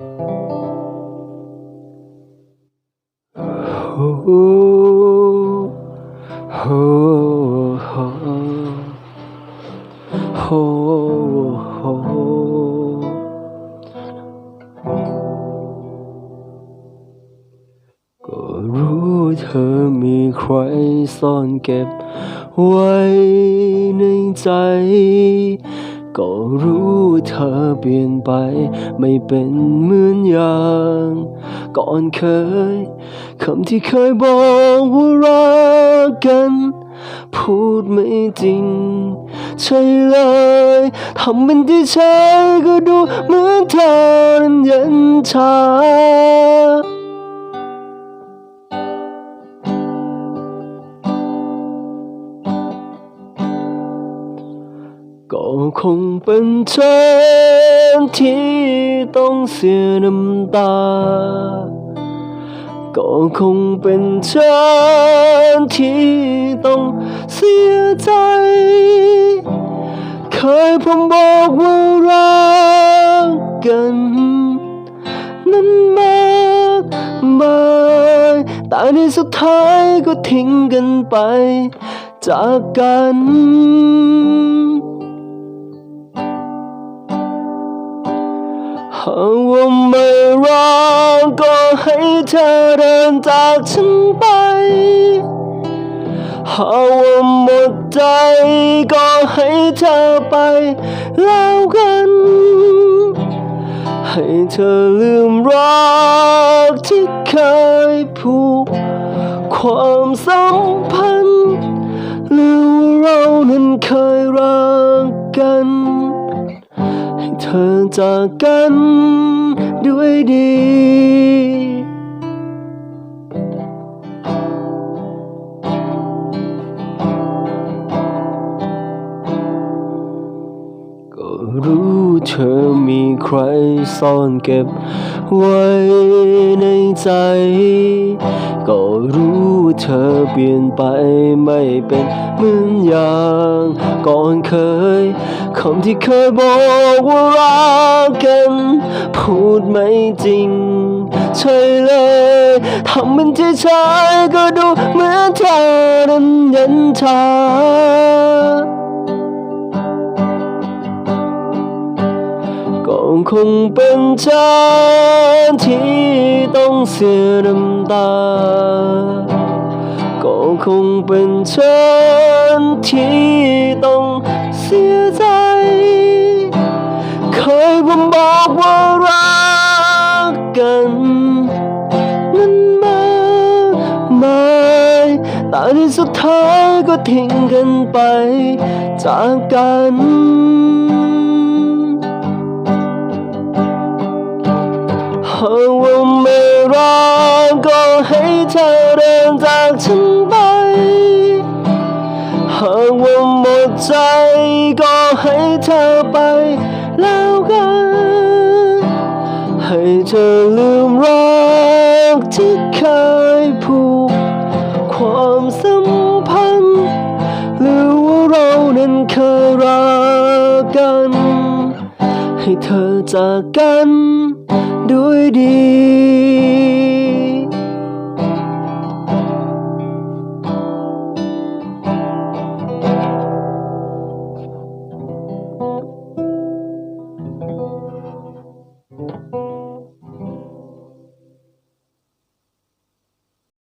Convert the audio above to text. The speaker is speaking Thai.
ก็รู้เธอมีใครซ่อนเก็บไว้ในใจ ก็รู้เธอเปลี่ยนไป ไม่เป็นเหมือนอย่าง ก่อนเคยคำที่เคยบอกว่ารักกัน พูดไม่จริง ใช่เลยทำเป็นที่ใช่ก็ดูเหมือนเธอเย็นชา ก็คงเป็นฉันที่ต้องเสียน้ำตา ก็คงเป็นฉันที่ต้องเสียใจ เคยผมบอกว่ารักกัน นั้นมากมายแต่ในสุดท้ายก็ทิ้งกันไปจากกัน หากว่าไม่รักก็ให้เธอเดินจากฉันไป หากว่าหมดใจก็ให้เธอไปแล้วกัน ให้เธอลืมรักที่เคยผูก ความสัมพันธ์หรือว่าเรานั้นเคยรักกัน อจากกันด้วยดี ก็รู้เธอมีใครซ่อนเก็บไว้ในใจ ก็รู้เธอเปลี่ยนไปไม่เป็นเหมือนอย่างก่อนเคยคำที่เคยบอกว่ารักกัน พูดไม่จริงใช่เลยทำเป็นที่ใช่ก็ดูเหมือนเธอนั้นย็นชา คงเป็นฉันที่ต้องเสียน้ำตา ก็คงเป็นฉันที่ต้องเสียใจ เคยผมบอกว่ารักกันนั้นมากมายแต่ในสุดท้ายก็ทิ้งกันไปจากกัน หากว่าไม่รักก็ให้เธอเดินจากฉันไป หากว่าหมดใจก็ให้เธอไปแล้วกัน ให้เธอลืมรักที่เคยผูก ความสัมพันธ์ หรือว่าเรานั้นเคยรักกัน ให้เธอจากกันด้วยดี